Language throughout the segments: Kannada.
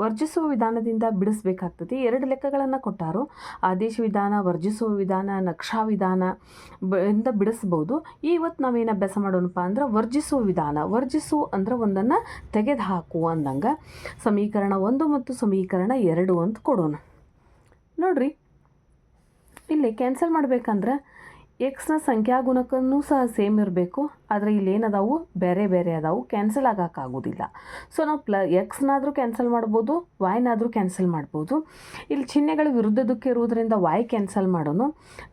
ವರ್ಜಿಸುವ ವಿಧಾನದಿಂದ ಬಿಡಿಸ್ಬೇಕಾಗ್ತದೆ. ಎರಡು ಲೆಕ್ಕಗಳನ್ನು ಕೊಟ್ಟಾರು. ಆದೇಶ ವಿಧಾನ, ವರ್ಜಿಸುವ ವಿಧಾನ, ನಕ್ಷಾ ವಿಧಾನ ಇಂದ ಬಿಡಿಸ್ಬೋದು. ಇವತ್ತು ನಾವೇನು ಅಭ್ಯಾಸ ಮಾಡೋಣಪ್ಪ ಅಂದ್ರೆ ವರ್ಜಿಸುವ ವಿಧಾನ. ವರ್ಜಿಸು ಅಂದ್ರೆ ಒಂದನ್ನು ತೆಗೆದು ಹಾಕು ಅಂದಂಗೆ. ಸಮೀಕರಣ ಒಂದು ಮತ್ತು ಸಮೀಕರಣ ಎರಡು ಅಂತ ಕೊಡೋಣ. ನೋಡ್ರಿ, ಇಲ್ಲಿ ಕ್ಯಾನ್ಸಲ್ ಮಾಡ್ಬೇಕಂದ್ರೆ ಎಕ್ಸ್ನ ಸಂಖ್ಯಾಗುಣಕನೂ ಸಹ ಸೇಮ್ ಇರಬೇಕು, ಆದರೆ ಇಲ್ಲಿ ಏನದಾವು ಬೇರೆ ಬೇರೆ ಅದಾವು ಕ್ಯಾನ್ಸಲ್ ಆಗೋಕ್ಕಾಗೋದಿಲ್ಲ. ಸೊ ನಾವು ಪ್ಲ ಎಕ್ಸ್ನಾದರೂ ಕ್ಯಾನ್ಸಲ್ ಮಾಡ್ಬೋದು ವಾಯ್ನಾದರೂ ಕ್ಯಾನ್ಸಲ್ ಮಾಡ್ಬೋದು. ಇಲ್ಲಿ ಚಿಹ್ನೆಗಳು ವಿರುದ್ಧದಕ್ಕೆ ಇರುವುದರಿಂದ ವಾಯ್ ಕ್ಯಾನ್ಸಲ್ ಮಾಡೋನು.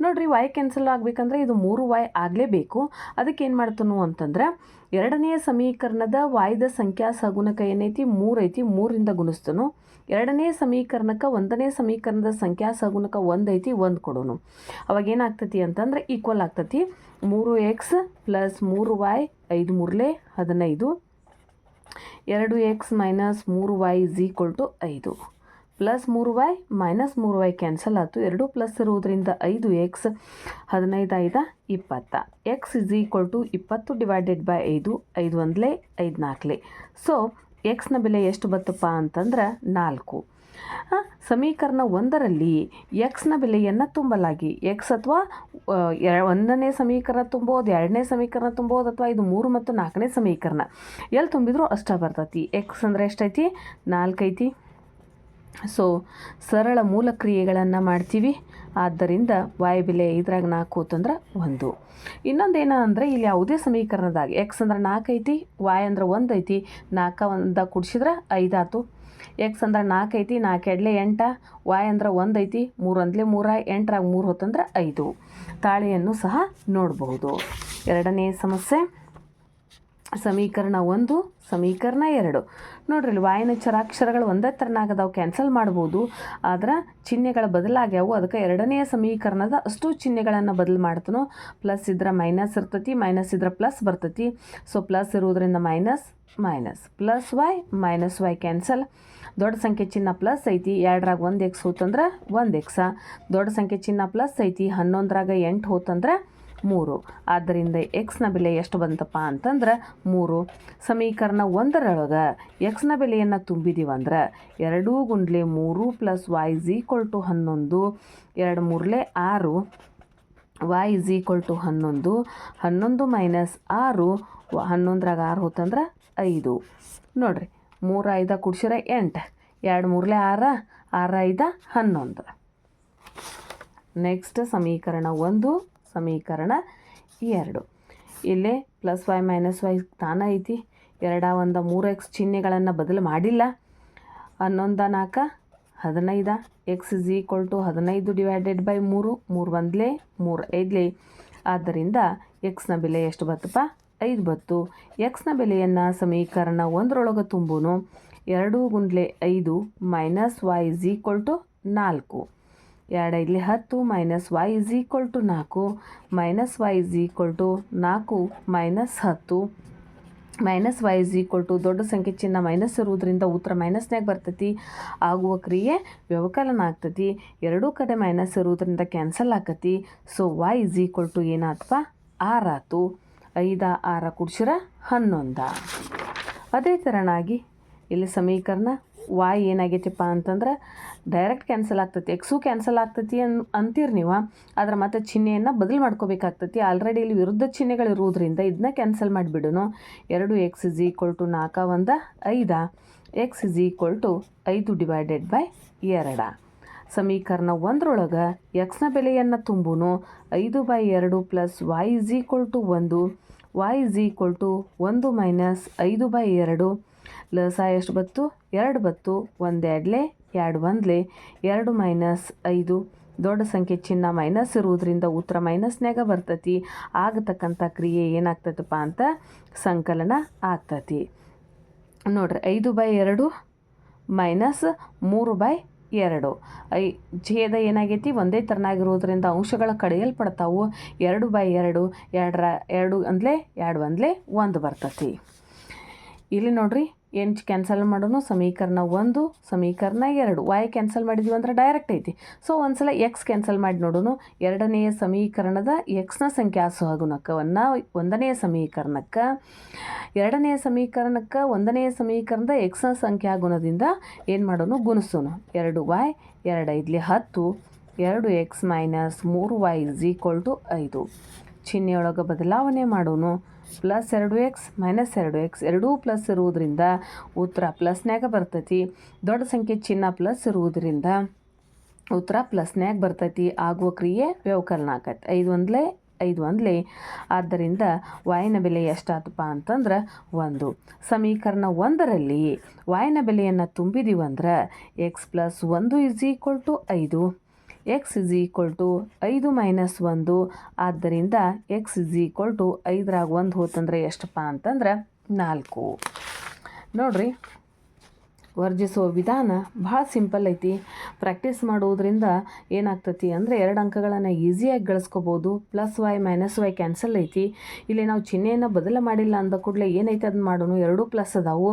ನೋಡಿರಿ ವಾಯ್ ಕ್ಯಾನ್ಸಲ್ ಆಗಬೇಕಂದ್ರೆ ಇದು ಮೂರು ವಾಯ್ ಆಗಲೇಬೇಕು. ಅದಕ್ಕೆ ಏನು ಮಾಡ್ತಾನು ಅಂತಂದ್ರೆ ಎರಡನೆಯ ಸಮೀಕರಣದ ವಾಯ್ದ ಸಂಖ್ಯಾ ಸಗುಣಕ ಏನೈತಿ? ಮೂರೈತಿ ಮೂರಿಂದ ಗುಣಿಸ್ತನು. ಎರಡನೇ ಸಮೀಕರಣಕ್ಕೆ ಒಂದನೇ ಸಮೀಕರಣದ ಸಂಖ್ಯಾ ಸಗುಣಕ ಒಂದೈತಿ ಒಂದು ಕೊಡೋನು. ಅವಾಗ ಏನಾಗ್ತತಿ ಅಂತಂದ್ರೆ ಈಕ್ವಲ್ ಆಗ್ತತಿ. ಮೂರು ಎಕ್ಸ್ ಪ್ಲಸ್ ಮೂರು ವಾಯ್ ಐದು ಮೂರ್ಲೆ ಹದಿನೈದು. ಎರಡು ಎಕ್ಸ್ ಮೈನಸ್ ಮೂರು ವೈ ಇಸ್ ಈಕ್ವಲ್ ಟು ಐದು. ಪ್ಲಸ್ ಮೂರು ವೈ ಮೈನಸ್ ಮೂರು ವೈ ಕ್ಯಾನ್ಸಲ್ ಆಯಿತು. ಎರಡು ಪ್ಲಸ್ ಇರುವುದರಿಂದ ಐದು ಎಕ್ಸ್ ಹದಿನೈದು ಐದ ಇಪ್ಪತ್ತ. ಎಕ್ಸ್ ಇಸ್ ಈಕ್ವಲ್ ಟು ಇಪ್ಪತ್ತು ಡಿವೈಡೆಡ್ ಬೈ ಐದು ಐದು ಒಂದಲೇ, ಐದು ನಾಲ್ಕಲೆ ಸೊ ಎಕ್ಸ್ನ ಬೆಲೆ ಎಷ್ಟು ಬತ್ತಪ್ಪ ಅಂತಂದ್ರೆ ನಾಲ್ಕು. ಸಮೀಕರಣ ಒಂದರಲ್ಲಿ ಎಕ್ಸ್ನ ಬೆಲೆಯನ್ನು ತುಂಬಲಾಗಿ. ಎಕ್ಸ್ ಅಥವಾ ಒಂದನೇ ಸಮೀಕರಣ ತುಂಬೋದು, ಎರಡನೇ ಸಮೀಕರಣ ತುಂಬೋದು, ಅಥವಾ ಇದು ಮೂರು ಮತ್ತು ನಾಲ್ಕನೇ ಸಮೀಕರಣ. ಎಲ್ಲಿ ತುಂಬಿದ್ರು ಅಷ್ಟ ಬರ್ತೈತಿ. ಎಕ್ಸ್ ಅಂದರೆ ಎಷ್ಟೈತಿ ನಾಲ್ಕೈತಿ. ಸೊ ಸರಳ ಮೂಲ ಕ್ರಿಯೆಗಳನ್ನು ಮಾಡ್ತೀವಿ. ಆದ್ದರಿಂದ ವಾಯುಬೆಲೆ ಇದ್ರಾಗ ನಾಲ್ಕು ಅಂತಂದ್ರೆ ಒಂದು. ಇನ್ನೊಂದೇನ ಅಂದರೆ ಇಲ್ಲಿ ಯಾವುದೇ ಸಮೀಕರಣದಾಗ ಎಕ್ಸ್ ಅಂದ್ರೆ ನಾಲ್ಕು ಐತಿ ವಾಯ್ ಅಂದ್ರೆ ಒಂದು ಐತಿ, ನಾಲ್ಕು ಒಂದ ಕುಡ್ಸಿದ್ರೆ ಐದಾತು ಎಕ್ಸ್ ಅಂದ್ರೆ ನಾಲ್ಕು ಐತಿ, ನಾಲ್ಕು ಎಡ್ಲೆ ಎಂಟ ವಾಯ್ ಅಂದ್ರೆ ಒಂದು ಐತಿ, ಮೂರು ಅಂದ್ಲೆ ಮೂರ, ಎಂಟರಾಗ ಮೂರು ಹೊತ್ತಂದ್ರೆ ಐದು. ತಾಳೆಯನ್ನು ಸಹ ನೋಡಬಹುದು. ಎರಡನೇ ಸಮಸ್ಯೆ, ಸಮೀಕರಣ ಒಂದು, ಸಮೀಕರಣ ಎರಡು. ನೋಡ್ರಿ ಇಲ್ಲಿ ವಾಯನ ಚರಾಕ್ಷರಗಳು ಒಂದೇ ತರನಾಗ ಅದಾವು ಕ್ಯಾನ್ಸಲ್ ಮಾಡ್ಬೋದು. ಆದ್ರೆ ಚಿಹ್ನೆಗಳ ಬದಲಾಗ್ಯಾವು. ಅದಕ್ಕೆ ಎರಡನೆಯ ಸಮೀಕರಣದ ಅಷ್ಟು ಚಿಹ್ನೆಗಳನ್ನು ಬದಲು ಮಾಡ್ತಾನೋ. ಪ್ಲಸ್ ಇದ್ರೆ ಮೈನಸ್ ಇರ್ತತಿ, ಮೈನಸ್ ಇದ್ರ ಪ್ಲಸ್ ಬರ್ತೈತಿ. ಸೊ ಪ್ಲಸ್ ಇರುವುದರಿಂದ minus minus. Plus y, minus y cancel ದೊಡ್ಡ ಸಂಖ್ಯೆ ಚಿನ್ನ ಪ್ಲಸ್ ಐತಿ. ಎರಡರಾಗ ಒಂದು ಎಕ್ಸ್ ಹೋತಂದ್ರೆ ಒಂದು ಎಕ್ಸ ದೊಡ್ಡ ಸಂಖ್ಯೆ ಚಿನ್ನ ಪ್ಲಸ್ ಐತಿ. ಹನ್ನೊಂದರಾಗ ಎಂಟು ಹೋತಂದ್ರೆ ಮೂರು. ಆದ್ದರಿಂದ ಎಕ್ಸ್ನ ಬೆಲೆ ಎಷ್ಟು ಬಂತಪ್ಪ ಅಂತಂದ್ರೆ ಮೂರು. ಸಮೀಕರಣ ಒಂದರೊಳಗೆ ಎಕ್ಸ್ನ ಬೆಲೆಯನ್ನು ತುಂಬಿದೀವಂದ್ರೆ ಎರಡೂ ಗುಂಡ್ಲೆ ಮೂರು ಪ್ಲಸ್ ವೈ ಈಕ್ವಲ್ ಟು ಹನ್ನೊಂದು. ಎರಡು ಮೂರಲೆ ಆರು. ವೈ ಇಸ್ ಈಕ್ವಲ್ ಟು ಹನ್ನೊಂದು. ಹನ್ನೊಂದು ಮೈನಸ್ ಆರು. ಹನ್ನೊಂದರಾಗ ಆರು ಹೋತಂದ್ರೆ ಐದು. ನೋಡಿರಿ, ಮೂರು ಐದ ಕುಡ್ಸಿರ ಎಂಟು. ಎರಡು ಮೂರಲೆ ಆರ, ಆರು ಐದ ಹನ್ನೊಂದು. ನೆಕ್ಸ್ಟ್ ಸಮೀಕರಣ ಒಂದು. ಸಮೀಕರಣ ಎರಡು. ಇಲ್ಲೇ ಪ್ಲಸ್ ವೈ ಮೈನಸ್ ವೈ ತಾನ ಐತಿ. ಎರಡ, ಒಂದು, ಮೂರು ಎಕ್ಸ್ ಚಿಹ್ನೆಗಳನ್ನು ಬದಲು ಮಾಡಿಲ್ಲ. ಹನ್ನೊಂದ ನಾಲ್ಕ ಹದಿನೈದ. ಎಕ್ಸ್ ಇಸ್ ಈಕ್ವಲ್ ಟು ಹದಿನೈದು ಡಿವೈಡೆಡ್ ಬೈ ಮೂರು. ಮೂರು ಒಂದಲೇ ಮೂರು ಐದಲೇ. ಆದ್ದರಿಂದ ಎಕ್ಸ್ನ ಬೆಲೆ ಎಷ್ಟು ಬತ್ತಪ್ಪ ಐದು ಬತ್ತು. ಎಕ್ಸ್ನ ಬೆಲೆಯನ್ನು ಸಮೀಕರಣ ಒಂದರೊಳಗೆ ತುಂಬುನು. ಎರಡು ಗುಂಡ್ಲೆ ಐದು minus y is equal to ನಾಲ್ಕು. ಎರಡು ಇಲ್ಲಿ ಹತ್ತು minus y is equal to ನಾಲ್ಕು minus y is equal to ನಾಲ್ಕು ಮೈನಸ್ ಹತ್ತು. Minus y is equal to ದೊಡ್ಡ ಸಂಖ್ಯೆ ಚಿನ್ನ ಮೈನಸ್ ಇರುವುದರಿಂದ ಉತ್ತರ ಮೈನಸ್ನಾಗ ಬರ್ತೈತಿ. ಆಗುವ ಕ್ರಿಯೆ ವ್ಯವಕಲನ ಆಗ್ತೈತಿ. ಎರಡೂ ಕಡೆ ಮೈನಸ್ ಇರುವುದರಿಂದ ಕ್ಯಾನ್ಸಲ್ ಆಕತಿ so y is equal to ಏನಾತಪ್ಪ ಆರಾತು ಐದ, ಆರ ಕುಡ್ಸಿರ ಹನ್ನೊಂದ. ಅದೇ ಥರನಾಗಿ ಇಲ್ಲಿ ಸಮೀಕರಣ ವಾಯ್ ಏನಾಗೈತಿಪ್ಪ ಅಂತಂದ್ರೆ ಡೈರೆಕ್ಟ್ ಕ್ಯಾನ್ಸಲ್ ಆಗ್ತೈತಿ. ಎಕ್ಸು ಕ್ಯಾನ್ಸಲ್ ಆಗ್ತೈತಿ ಅನ್, ಅಂತೀರಿ ನೀವು, ಆದ್ರೆ ಮತ್ತೆ ಚಿಹ್ನೆಯನ್ನು ಬದಲು ಮಾಡ್ಕೋಬೇಕಾಗ್ತೈತಿ. ಆಲ್ರೆಡಿ ಇಲ್ಲಿ ವಿರುದ್ಧ ಚಿಹ್ನೆಗಳು ಇರುವುದರಿಂದ ಇದನ್ನ ಕ್ಯಾನ್ಸಲ್ ಮಾಡಿಬಿಡೋನು. ಎರಡು ಎಕ್ಸ್ ಇಸ್ ಈಕ್ವಲ್ ಟು ನಾಲ್ಕ ಒಂದು ಐದ. ಎಕ್ಸ್ ಇಸ್ ಈಕ್ವಲ್ ಟು ಐದು ಡಿವೈಡೆಡ್ ಬೈ ಎರಡ. ಸಮೀಕರಣ ಒಂದರೊಳಗೆ ಎಕ್ಸ್ನ ಬೆಲೆಯನ್ನು ತುಂಬುನು. ಐದು ಬೈ ಎರಡು plus y is equal to ಒಂದು. ವೈ ಇಸ್ ಈಕ್ವಲ್ ಟು ಒಂದು ಮೈನಸ್ ಐದು ಬೈ ಎರಡು. ಲಸ ಎಷ್ಟು ಬತ್ತು? ಎರಡು ಬತ್ತು ಒಂದು ಎರಡ್ಲೆ ಎರಡು ಒಂದ್ಲೆ ಎರಡು ಮೈನಸ್ ಐದು. ದೊಡ್ಡ ಸಂಖ್ಯೆ ಚಿನ್ನ ಮೈನಸ್ ಇರುವುದರಿಂದ ಉತ್ತರ ಮೈನಸ್ನ್ಯಾಗ ಬರ್ತತಿ. ಆಗತಕ್ಕಂಥ ಕ್ರಿಯೆ ಏನಾಗ್ತೈತಪ್ಪ ಅಂತ ಸಂಕಲನ ಆಗ್ತತಿ. ನೋಡ್ರಿ, ಐದು ಬೈ ಎರಡು ಮೈನಸ್ ಮೂರು ಬೈ ಎರಡು. ಐ, ಛೇದ ಏನಾಗೈತಿ? ಒಂದೇ ಥರನಾಗಿರೋದ್ರಿಂದ ಅಂಶಗಳ ಕಡೆಯಲ್ಪಡ್ತಾವು. ಎರಡು ಬೈ ಎರಡು, ಎರಡರ, ಎರಡು ಅಂದಲೇ, ಎರಡು ಒಂದ್ಲೆ ಒಂದು ಬರ್ತತಿ. ಇಲ್ಲಿ ನೋಡ್ರಿ ಏನು ಕ್ಯಾನ್ಸಲ್ ಮಾಡೋಣ ಸಮೀಕರಣ ಒಂದು, ಸಮೀಕರಣ ಎರಡು. ವಾಯ್ ಕ್ಯಾನ್ಸಲ್ ಮಾಡಿದ್ವಿ ಅಂದ್ರೆ ಡೈರೆಕ್ಟ್ ಐತಿ. ಸೊ ಒಂದ್ಸಲ ಎಕ್ಸ್ ಕ್ಯಾನ್ಸಲ್ ಮಾಡಿ ನೋಡೋಣ ಎರಡನೆಯ ಸಮೀಕರಣದ ಎಕ್ಸ್ನ ಸಂಖ್ಯಾ ಸಹಗುಣಕವನ್ನು ಒಂದನೆಯ ಸಮೀಕರಣಕ್ಕೆ. ಎರಡನೆಯ ಸಮೀಕರಣಕ್ಕೆ ಒಂದನೆಯ ಸಮೀಕರಣದ ಎಕ್ಸ್ನ ಸಂಖ್ಯಾ ಗುಣದಿಂದ ಏನು ಮಾಡೋಣ ಗುಣಿಸೋಣ ಎರಡು ವಾಯ್ ಎರಡು ಐದ್ಲಿ ಹತ್ತು. ಎರಡು ಎಕ್ಸ್ ಮೈನಸ್ ಮೂರು ವೈ ಇಸ್ ಈಕ್ವಲ್ ಟು ಐದು. ಚಿಹ್ನೆಯೊಳಗೆ ಬದಲಾವಣೆ ಮಾಡೋನು. ಪ್ಲಸ್ ಎರಡು ಎಕ್ಸ್ ಮೈನಸ್ ಎರಡು ಎಕ್ಸ್ ಎರಡೂ ಪ್ಲಸ್ ಇರುವುದರಿಂದ ಉತ್ತರ ಪ್ಲಸ್ನ್ಯಾಗ ಬರ್ತೈತಿ. ದೊಡ್ಡ ಸಂಖ್ಯೆ ಚಿಹ್ನ ಪ್ಲಸ್ ಇರುವುದರಿಂದ ಉತ್ತರ ಪ್ಲಸ್ನ್ಯಾಗ ಬರ್ತೈತಿ. ಆಗುವ ಕ್ರಿಯೆ ವ್ಯವಕಲನ ಆಕೈತಿ. ಐದು ಒಂದಲೇ ಐದು ಒಂದಲೇ. ಆದ್ದರಿಂದ ವಾಯಿನ ಬೆಲೆ ಎಷ್ಟಾತಪ್ಪ ಅಂತಂದ್ರೆ ಒಂದು. ಸಮೀಕರಣ ಒಂದರಲ್ಲಿ ವಾಯಿನ ಬೆಲೆಯನ್ನು ತುಂಬಿದೀವಂದ್ರೆ ಎಕ್ಸ್ ಪ್ಲಸ್ ಒಂದು ಇಸ್ ಈಕ್ವಲ್ ಟು ಐದು. ಎಕ್ಸ್ ಇಸ್ ಈಕ್ವಲ್ ಟು ಐದು ಮೈನಸ್ ಒಂದು. ಆದ್ದರಿಂದ ಎಕ್ಸ್ ಇಸ್ ಈಕ್ವಲ್ ಟು ಐದರಾಗ ಒಂದು ಹೋತಂದ್ರೆ ಎಷ್ಟಪ್ಪ ಅಂತಂದ್ರೆ ನಾಲ್ಕು. ನೋಡ್ರಿ ವರ್ಜಿಸುವ ವಿಧಾನ ಭಾಳ ಸಿಂಪಲ್ ಐತಿ. ಪ್ರಾಕ್ಟೀಸ್ ಮಾಡೋದ್ರಿಂದ ಏನಾಗ್ತತಿ ಅಂದರೆ ಎರಡು ಅಂಕಗಳನ್ನು ಈಸಿಯಾಗಿ ಗಳಿಸ್ಕೋಬೋದು. Plus y minus y cancel ಐತಿ. ಇಲ್ಲಿ ನಾವು ಚಿಹ್ನೆಯನ್ನು ಬದಲ ಮಾಡಿಲ್ಲ ಅಂದ ಕೂಡಲೇ ಏನೈತೆ ಅದನ್ನ ಮಾಡೋಣ ಎರಡೂ ಪ್ಲಸ್ ಅದಾವು.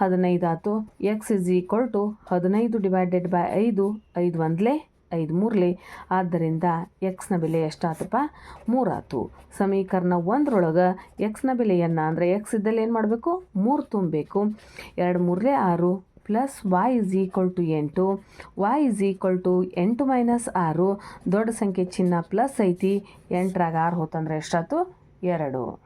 ಹದಿನೈದು ಆತು. ಎಕ್ಸ್ ಇಸ್ ಈಕ್ವಲ್ ಟು ಹದಿನೈದು ಡಿವೈಡೆಡ್ ಬೈ ಐದು. ಐದು ಒಂದಲೇ ಐದು ಮೂರಲಿ. ಆದ್ದರಿಂದ ಎಕ್ಸ್ನ ಬೆಲೆ ಎಷ್ಟಾತಪ್ಪ? ಮೂರಾತು. ಸಮೀಕರಣ ಒಂದರೊಳಗೆ ಎಕ್ಸ್ನ ಬೆಲೆಯನ್ನು ಅಂದರೆ ಎಕ್ಸ್ ಇದ್ದಲ್ಲಿ ಏನು ಮಾಡಬೇಕು? ಮೂರು ತುಂಬಬೇಕು. ಎರಡು ಮೂರಲೆ ಆರು plus y is equal to ಎಂಟು. ವಾಯ್ ಇಸ್ ಈಕ್ವಲ್ ಟು ಎಂಟು ಮೈನಸ್ ಆರು. ದೊಡ್ಡ ಸಂಖ್ಯೆ ಚಿನ್ನ ಪ್ಲಸ್ ಐತಿ. ಎಂಟರಾಗ ಆರು ಹೋತಂದ್ರೆ ಎಷ್ಟಾತು? ಎರಡು.